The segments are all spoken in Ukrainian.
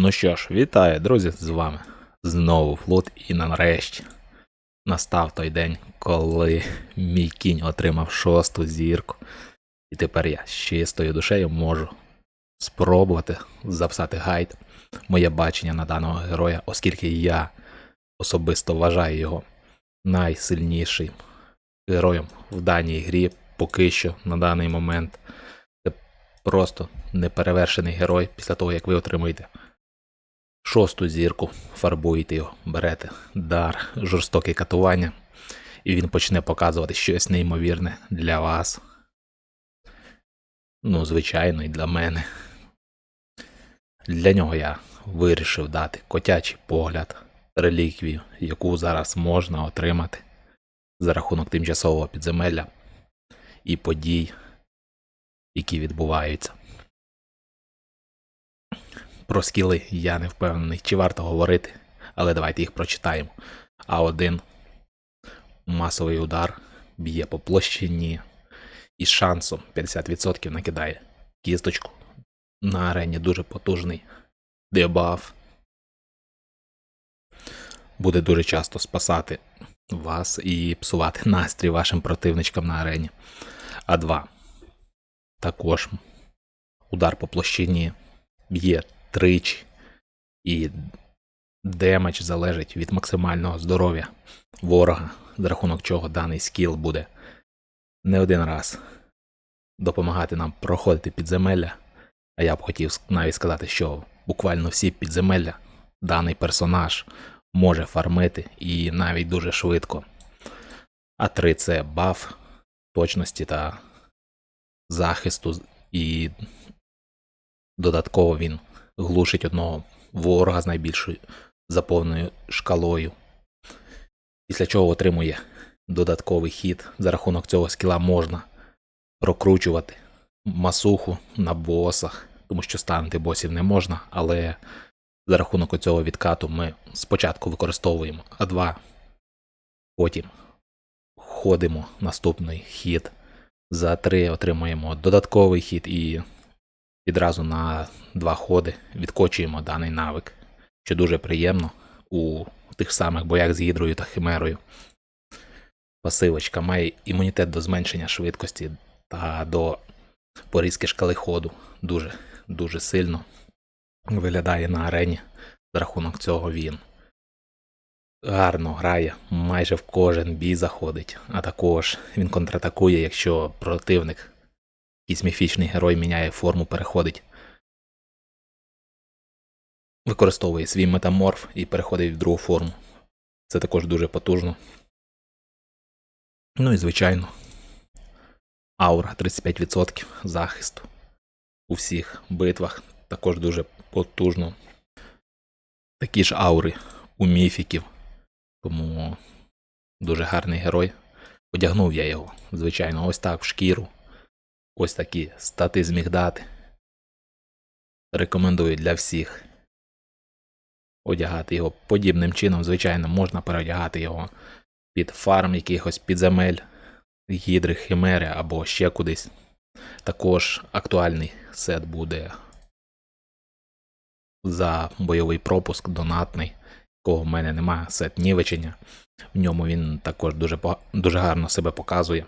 Ну що ж, вітаю, друзі, з вами знову флот і нарешті настав той день, коли мій кінь отримав шосту зірку. І тепер я з чистою душею можу спробувати записати гайд, моє бачення на даного героя, оскільки я особисто вважаю його найсильнішим героєм в даній грі поки що на даний момент. Це просто неперевершений герой після того, як ви отримуєте шосту зірку, фарбуєте його, берете дар, жорстоке катування, і він почне показувати щось неймовірне для вас. Ну, звичайно, і для мене. Для нього я вирішив дати котячий погляд, реліквію, яку зараз можна отримати за рахунок тимчасового підземелля і подій, які відбуваються. Про скіли я не впевнений, чи варто говорити, але давайте їх прочитаємо. А один масовий удар б'є по площині і шансом 50% накидає кісточку. На арені дуже потужний дебаф. Буде дуже часто спасати вас і псувати настрій вашим противничкам на арені. А 2. Також удар по площині б'є тричі, і демедж залежить від максимального здоров'я ворога, за рахунок чого даний скіл буде не один раз допомагати нам проходити підземелля. А я б хотів навіть сказати, що буквально всі підземелля даний персонаж може фармити і навіть дуже швидко. А 3 це баф точності та захисту, і додатково він глушить одного ворога з найбільшою заповненою шкалою. Після чого отримує додатковий хід. За рахунок цього скіла можна прокручувати масуху на босах, тому що станути босів не можна, але за рахунок цього відкату ми спочатку використовуємо А2, потім ходимо наступний хід. За 3 отримуємо додатковий хід і відразу на два ходи відкочуємо даний навик, що дуже приємно у тих самих боях з гідрою та химерою. Пасивочка має імунітет до зменшення швидкості та до порізки шкали ходу. Дуже дуже сильно виглядає на арені. За рахунок цього він гарно грає, майже в кожен бій заходить, а також він контратакує, якщо противник якийсь міфічний герой міняє форму, переходить, використовує свій метаморф і переходить в другу форму. Це також дуже потужно. Ну і звичайно, аура 35% захисту у всіх битвах також дуже потужно. Такі ж аури у міфіків, тому дуже гарний герой. Одягнув я його, звичайно, ось так в шкіру. Ось такі стати зміг дати. Рекомендую для всіх одягати його подібним чином. Звичайно, можна переодягати його під фарм якихось підземель, гідри, химери або ще кудись. Також актуальний сет буде за бойовий пропуск, донатний, якого в мене немає, сет нівечення. В ньому він також дуже дуже гарно себе показує.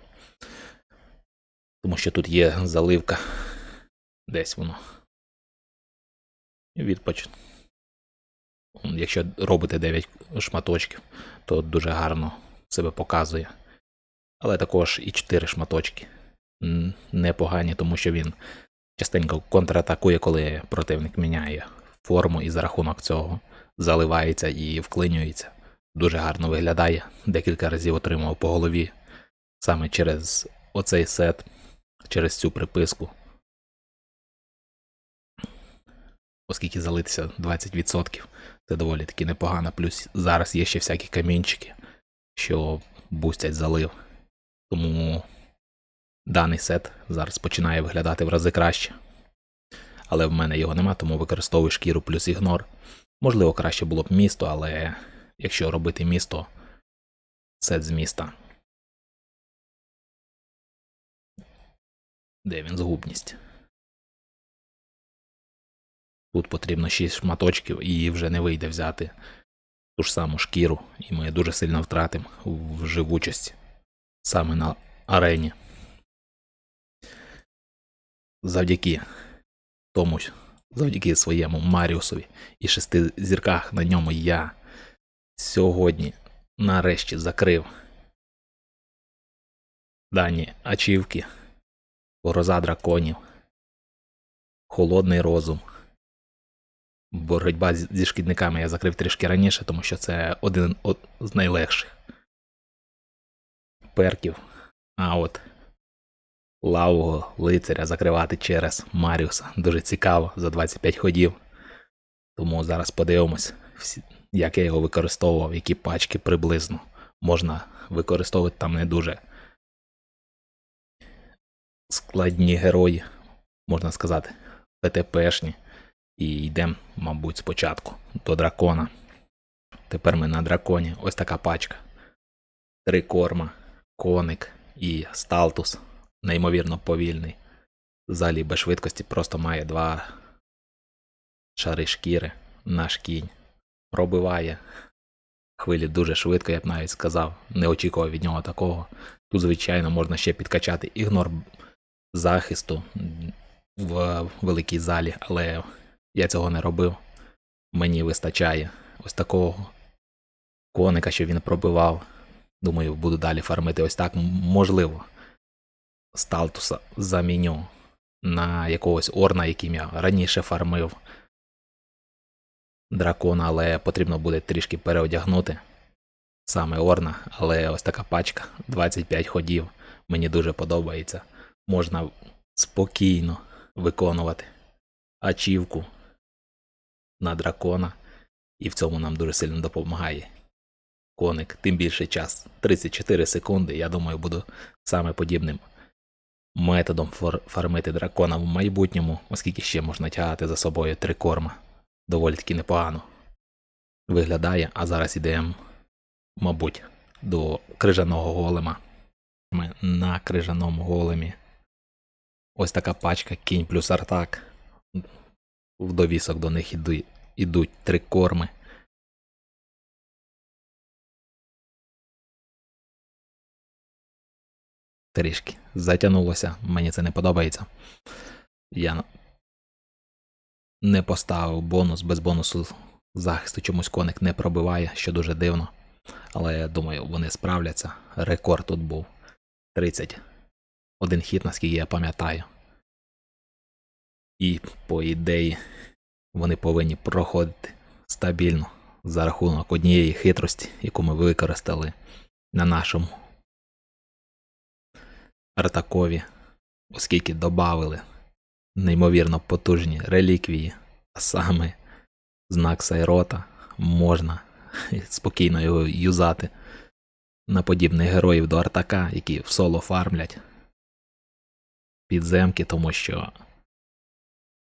Тому що тут є заливка. Десь воно. Відпоч. Якщо робите 9 шматочків, то дуже гарно себе показує. Але також і 4 шматочки непогані, тому що він частенько контратакує, коли противник міняє форму і за рахунок цього заливається і вклинюється. Дуже гарно виглядає. Декілька разів отримав по голові саме через оцей сет через цю приписку. Оскільки залитися 20%, це доволі таки непогано. Плюс зараз є ще всякі камінчики, що бустять залив. Тому даний сет зараз починає виглядати в рази краще. Але в мене його нема, тому використовую шкіру плюс ігнор. Можливо, краще було б місто, але якщо робити місто, сет з міста. Де він згубність? Тут потрібно 6 шматочків і вже не вийде взяти ту ж саму шкіру, і ми дуже сильно втратимо в живучості саме на арені. Завдяки тому, завдяки своєму Маріусові і шести зірках на ньому я сьогодні нарешті закрив дані ачівки, гроза драконів, холодний розум. Боротьба зі шкідниками я закрив трішки раніше, тому що це один з найлегших перків. А от лавого лицаря закривати через Маріуса дуже цікаво за 25 ходів. Тому зараз подивимось, як я його використовував, які пачки приблизно можна використовувати там не дуже складні герої, можна сказати, ПТПшні. І йдемо, мабуть, спочатку до дракона. Тепер ми на драконі. Ось така пачка. Три корма, коник і сталтус. Неймовірно повільний. Взагалі без швидкості просто має два шари шкіри. Наш кінь. Пробиває хвилі дуже швидко, я б навіть сказав. Не очікував від нього такого. Тут, звичайно, можна ще підкачати ігнор захисту в великій залі, але я цього не робив. Мені вистачає ось такого коника, що він пробивав. Думаю, буду далі фармити ось так. Можливо, сталтуса заміню на якогось орна, яким я раніше фармив дракона, але потрібно буде трішки переодягнути саме орна. Але ось така пачка 25 ходів. Мені дуже подобається. Можна спокійно виконувати ачівку на дракона, і в цьому нам дуже сильно допомагає коник. Тим більше час 34 секунди. Я думаю, буду саме подібним методом фор- фармити дракона в майбутньому, оскільки ще можна тягати за собою три корма. Доволі таки непогано виглядає, а зараз ідемо, мабуть, до крижаного голема. Ми на крижаному големі. Ось така пачка кінь плюс артак. В довісок до них іду, ідуть три корми. Трішки затягнулося, мені це не подобається. Я не поставив бонус, без бонусу захисту чомусь коник не пробиває, що дуже дивно. Але я думаю, вони справляться. Рекорд тут був 30. Один хіт, наскільки я пам'ятаю. І, по ідеї, вони повинні проходити стабільно за рахунок однієї хитрості, яку ми використали на нашому Артакові, оскільки додали неймовірно потужні реліквії, а саме знак Сайрота можна спокійно його юзати на подібних героїв до Артака, які в соло фармлять підземки, тому що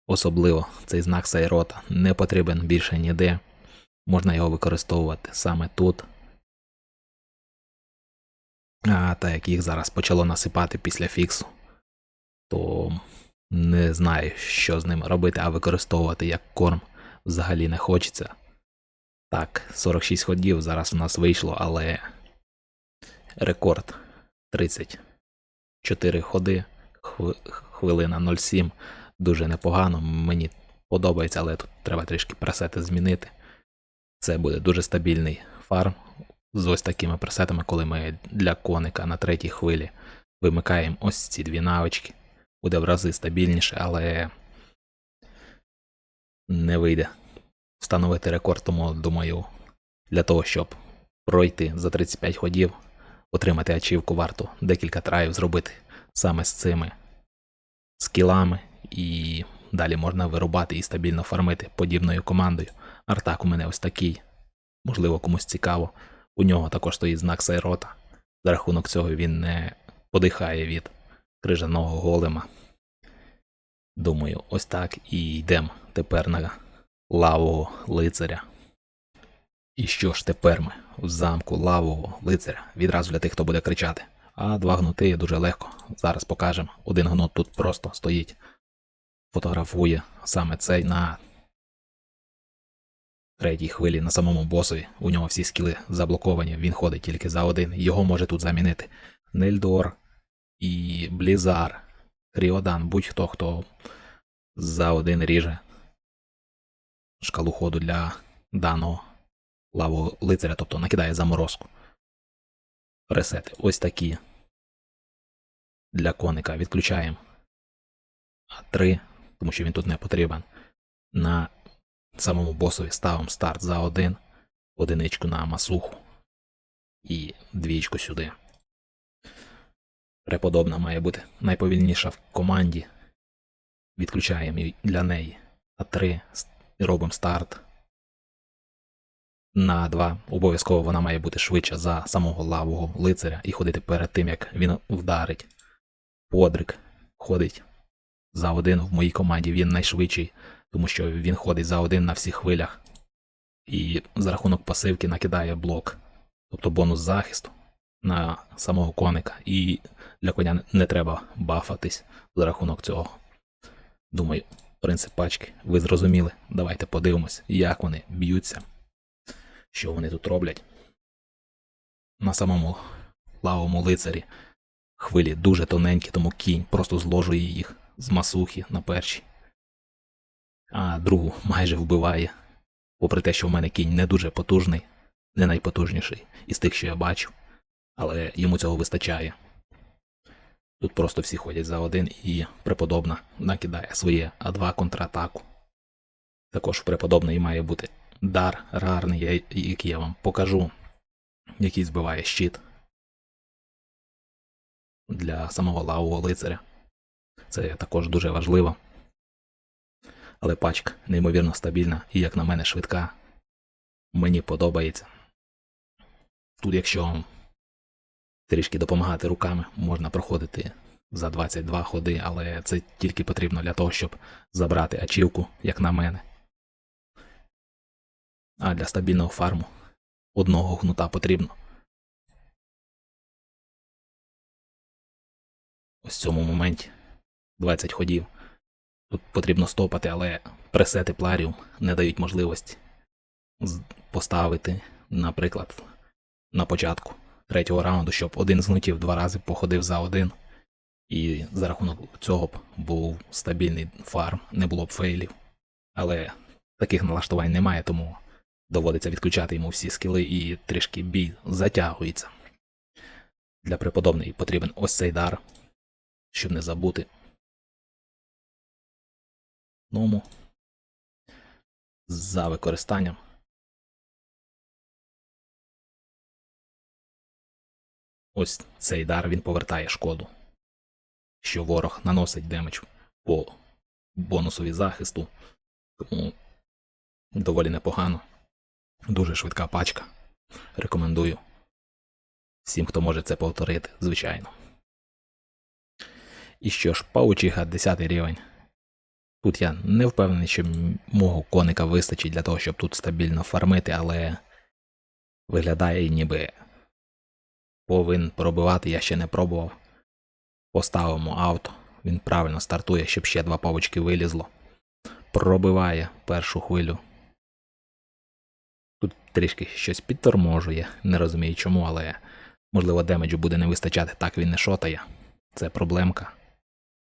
особливо цей знак Сайрота не потрібен більше ніде. Можна його використовувати саме тут. А так як їх зараз почало насипати після фіксу, то не знаю, що з ним робити, а використовувати як корм взагалі не хочеться. Так, 46 ходів зараз у нас вийшло, але рекорд 34 ходи, хвилина 07. Дуже непогано. Мені подобається, але тут треба трішки пресети змінити. Це буде дуже стабільний фарм з ось такими пресетами, коли ми для коника на третій хвилі вимикаємо ось ці дві навички. Буде в рази стабільніше, але не вийде встановити рекорд, тому думаю, для того, щоб пройти за 35 ходів, отримати ачівку, варто декілька траїв зробити саме з цими скілами, і далі можна вирубати і стабільно фармити подібною командою. Артак у мене ось такий, можливо, комусь цікаво. У нього також стоїть знак Сайрота. За рахунок цього він не подихає від крижаного голема. Думаю, ось так і йдемо тепер на лавового лицаря. І що ж тепер ми в замку лавового лицаря відразу для тих, хто буде кричати. А два гнути дуже легко. Зараз покажемо. Один гнут тут просто стоїть, фотографує саме цей на третій хвилі на самому босові. У нього всі скіли заблоковані, він ходить тільки за один. Його може тут замінити Нельдор і Блізар, Ріодан, будь-хто, хто за один ріже шкалу ходу для даного лавового лицаря, тобто накидає заморозку. Ресети. Ось такі. Для коника відключаємо А3, тому що він тут не потрібен. На самому босові ставимо старт за один, одиничку на масуху і двічку сюди. Преподобна має бути найповільніша в команді. Відключаємо для неї А3, с- робимо старт. На 2 обов'язково вона має бути швидша за самого лавого лицаря і ходити перед тим, як він вдарить. Подрик ходить за один в моїй команді. Він найшвидший, тому що він ходить за один на всіх хвилях. І за рахунок пасивки накидає блок, тобто бонус захисту на самого коника. І для коня не треба бафатись за рахунок цього. Думаю, принцип пачки ви зрозуміли. Давайте подивимось, як вони б'ються, що вони тут роблять. На самому лавому лицарі хвилі дуже тоненькі, тому кінь просто зложує їх з масухи на першій. А другу майже вбиває. Попри те, що в мене кінь не дуже потужний, не найпотужніший із тих, що я бачу, але йому цього вистачає. Тут просто всі ходять за один і преподобна накидає своє А2 контратаку. Також в преподобної має бути дар рарний, який я вам покажу, який збиває щит для самого лавового лицаря. Це також дуже важливо. Але пачка неймовірно стабільна і, як на мене, швидка. Мені подобається. Тут, якщо трішки допомагати руками, можна проходити за 22 ходи, але це тільки потрібно для того, щоб забрати ачівку, як на мене. А для стабільного фарму одного гнута потрібно. Ось в цьому моменті 20 ходів. Тут потрібно стопати, але пресети пларів не дають можливості поставити, наприклад, на початку третього раунду, щоб один з гнутів два рази походив за один. І за рахунок цього б був стабільний фарм, не було б фейлів. Але таких налаштувань немає, тому доводиться відключати йому всі скіли і трішки бій затягується. Для преподобної потрібен ось цей дар, щоб не забути. Ному за використанням. Ось цей дар він повертає шкоду, що ворог наносить демедж по бонусові захисту, тому доволі непогано. Дуже швидка пачка. Рекомендую. Всім, хто може це повторити, звичайно. І що ж, паучиха 10 рівень. Тут я не впевнений, що мого коника вистачить для того, щоб тут стабільно фармити, але виглядає ніби повинен пробивати, я ще не пробував. Поставимо авто, він правильно стартує, щоб ще два павочки вилізло. Пробиває першу хвилю. Тут трішки щось підторможує, не розумію чому, але можливо демеджу буде не вистачати, так він не шотає. Це проблемка.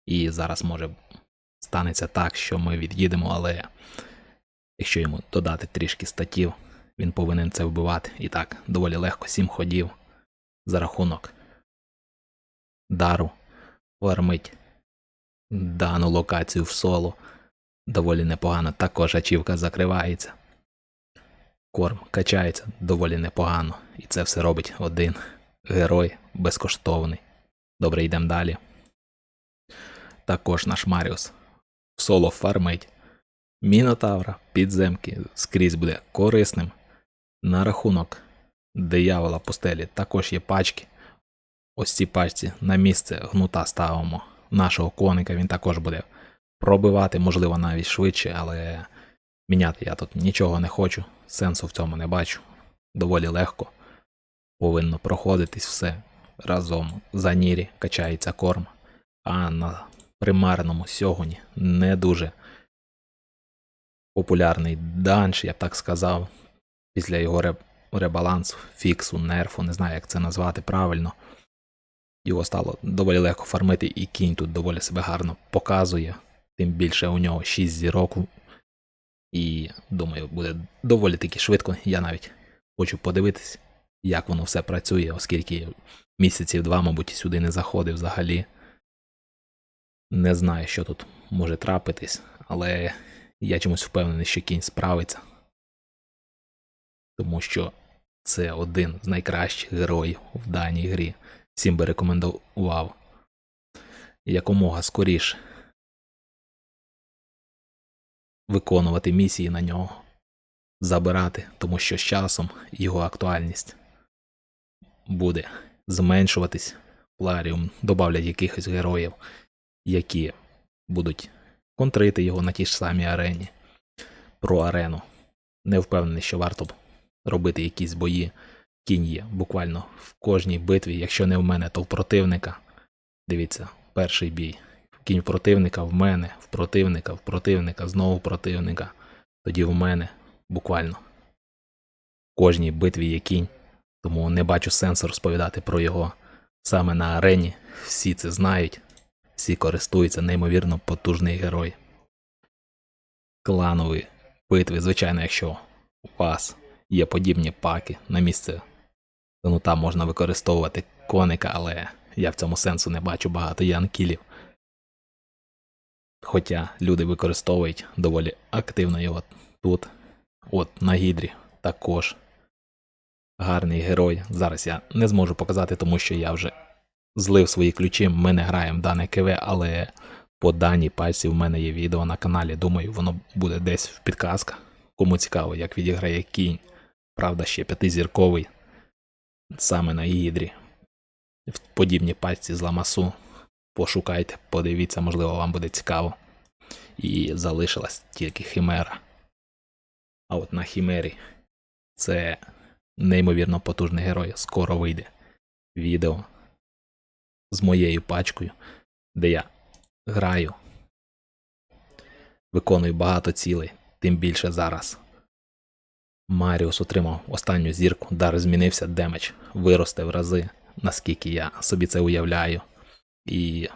І зараз може станеться так, що ми від'їдемо, але якщо йому додати трішки статів, він повинен це вбивати. І так, доволі легко, сім ходів за рахунок дару фармить дану локацію в соло. Доволі непогано. Також ачівка закривається. Корм качається доволі непогано. І це все робить один герой безкоштовний. Добре, йдемо далі. Також наш Маріус соло фармить Мінотавра, підземки скрізь буде корисним. На рахунок диявола пустелі також є пачки. Ось ці пачці на місце гнута ставимо нашого коника, він також буде пробивати, можливо, навіть швидше, але міняти я тут нічого не хочу, сенсу в цьому не бачу. Доволі легко. Повинно проходитись все разом. За нірі качається корм, а на примарному сьогодні не дуже популярний данж, я б так сказав, після його ре- ребалансу, фіксу, нерфу, не знаю, як це назвати правильно. Його стало доволі легко фармити, і кінь тут доволі себе гарно показує. Тим більше у нього 6 зірок. І думаю, буде доволі таки швидко. Я навіть хочу подивитись, як воно все працює, оскільки місяців два, мабуть, сюди не заходив взагалі. Не знаю, що тут може трапитись, але я чомусь впевнений, що кінь справиться. Тому що це один з найкращих героїв в даній грі. Всім би рекомендував якомога скоріше виконувати місії на нього, забирати, тому що з часом його актуальність буде зменшуватись. Пларіум додавлять якихось героїв, які будуть контрити його на тій ж самій арені. Про арену. Не впевнений, що варто б робити якісь бої. Кінь є буквально в кожній битві, якщо не в мене, то в противника. Дивіться, перший бій. Кінь противника в мене, в противника, в противника, знову противника. Тоді в мене буквально. В кожній битві є кінь, тому не бачу сенсу розповідати про його саме на арені. Всі це знають, всі користуються неймовірно потужний герой. Кланові битви, звичайно, якщо у вас є подібні паки на місце, ну там можна використовувати коника, але я в цьому сенсу не бачу багато є анкілів. Хоча люди використовують доволі активно його тут. От на гідрі також гарний герой. Зараз я не зможу показати, тому що я вже злив свої ключі. Ми не граємо в дане КВ, але по даній пальці в мене є відео на каналі. Думаю, воно буде десь в підказках. Кому цікаво, як відіграє кінь. Правда, ще п'ятизірковий. Саме на гідрі. В подібній пальці з ламасу. Пошукайте, подивіться, можливо, вам буде цікаво. І залишилась тільки хімера. А от на хімері це неймовірно потужний герой. Скоро вийде відео з моєю пачкою, де я граю, виконую багато цілей, тим більше зараз. Маріус отримав останню зірку, дар змінився, демедж виросте в рази, наскільки я собі це уявляю, і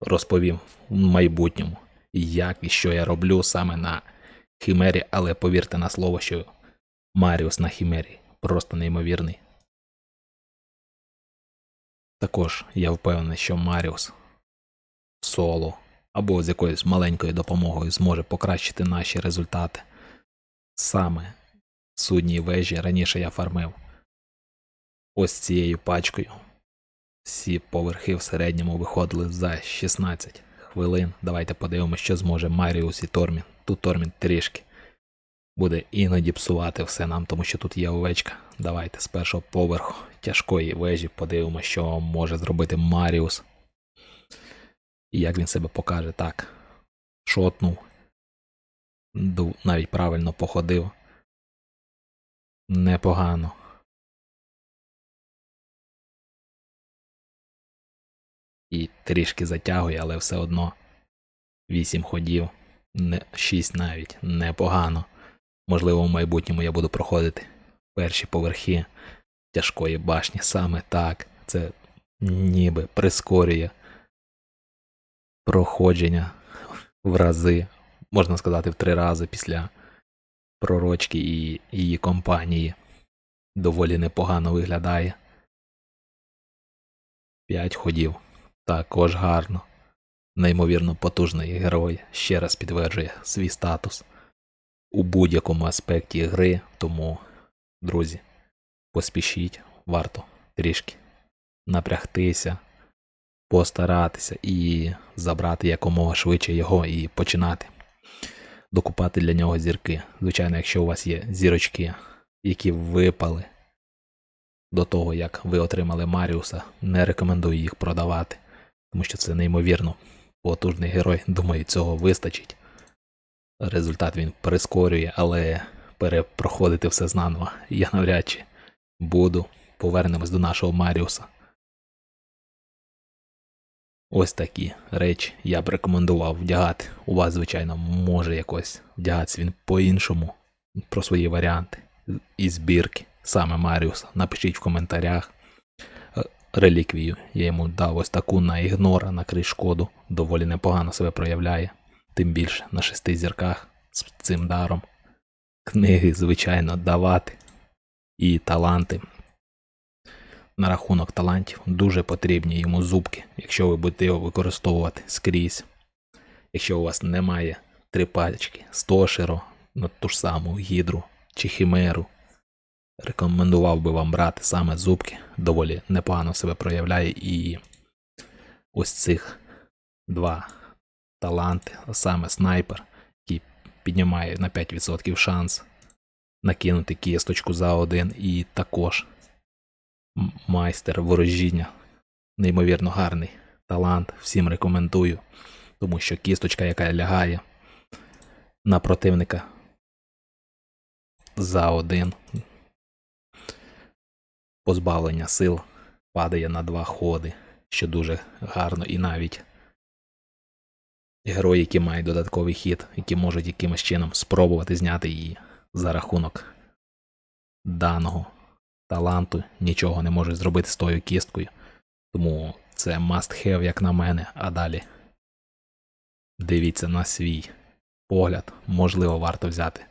розповім в майбутньому, як і що я роблю саме на Хімері, але повірте на слово, що Маріус на Хімері просто неймовірний. Також я впевнений, що Маріус соло або з якоюсь маленькою допомогою зможе покращити наші результати. Саме судній вежі раніше я фармив ось цією пачкою. Всі поверхи в середньому виходили за 16 хвилин. Давайте подивимося, що зможе Маріус і Тормін. Тут Тормін трішки буде іноді псувати все нам, тому що тут є овечка. Давайте з першого поверху тяжкої вежі подивимося, що може зробити Маріус. І як він себе покаже так. Шотнув. Навіть правильно походив. Непогано. І трішки затягує, але все одно 8 ходів, не 6 навіть, непогано. Можливо, в майбутньому я буду проходити перші поверхи тяжкої башні саме так. Це ніби прискорює проходження в рази, можна сказати, в три рази після пророчки і її компанії. Доволі непогано виглядає. П'ять ходів. Також гарно. Неймовірно потужний герой ще раз підтверджує свій статус у будь-якому аспекті гри, тому, друзі, поспішіть, варто трішки напрягтися, постаратися і забрати якомога швидше його і починати докупати для нього зірки. Звичайно, якщо у вас є зірочки, які випали до того, як ви отримали Маріуса, не рекомендую їх продавати, тому що це неймовірно потужний герой. Думаю, цього вистачить. Результат він прискорює, але перепроходити все знаново я навряд чи буду. Повернемось до нашого Маріуса. Ось такі речі я б рекомендував вдягати. У вас, звичайно, може якось вдягатися він по-іншому про свої варіанти і збірки саме Маріуса. Напишіть в коментарях. Реліквію я йому дав ось таку на ігнора, на крий шкоду. Доволі непогано себе проявляє. Тим більше на шести зірках з цим даром. Книги, звичайно, давати. І таланти. На рахунок талантів дуже потрібні йому зубки, якщо ви будете його використовувати скрізь. Якщо у вас немає три пачки стошеро, на ту ж саму гідру чи хімеру, рекомендував би вам брати саме зубки, доволі непогано себе проявляє і ось цих два таланти, саме снайпер, який піднімає на 5% шанс накинути кісточку за один, і також майстер ворожіння. Неймовірно гарний талант, всім рекомендую, тому що кісточка, яка лягає на противника за один, позбавлення сил падає на два ходи, що дуже гарно, і навіть герої, які мають додатковий хід, які можуть якимось чином спробувати зняти її за рахунок даного таланту, нічого не можуть зробити з тою кісткою. Тому це must have, як на мене, а далі дивіться на свій погляд, можливо, варто взяти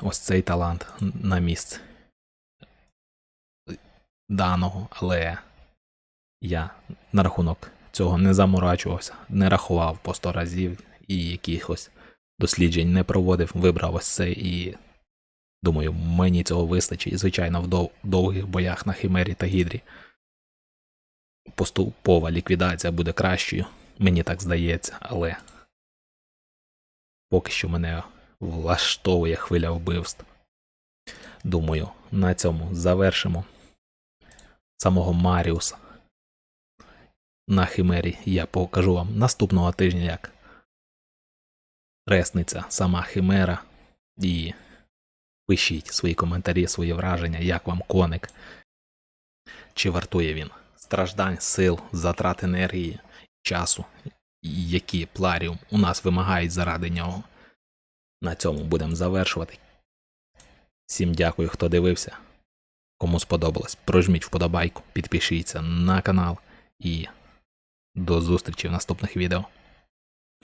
ось цей талант на місце даного, але я на рахунок цього не заморачувався, не рахував по 100 разів і якихось досліджень не проводив, вибрав ось це і думаю, мені цього вистачить. Звичайно, в дов- довгих боях на Химері та Гідрі поступова ліквідація буде кращою, мені так здається, але поки що мене влаштовує хвиля вбивств. Думаю, на цьому завершимо самого Маріуса. На Химері я покажу вам наступного тижня, як ресниться сама Химера. І пишіть свої коментарі, свої враження, як вам коник. Чи вартує він страждань, сил, затрат енергії, часу, які Пларіум у нас вимагають заради нього. На цьому будемо завершувати. Всім дякую, хто дивився. Кому сподобалось, прожміть вподобайку, підпишіться на канал і до зустрічі в наступних відео.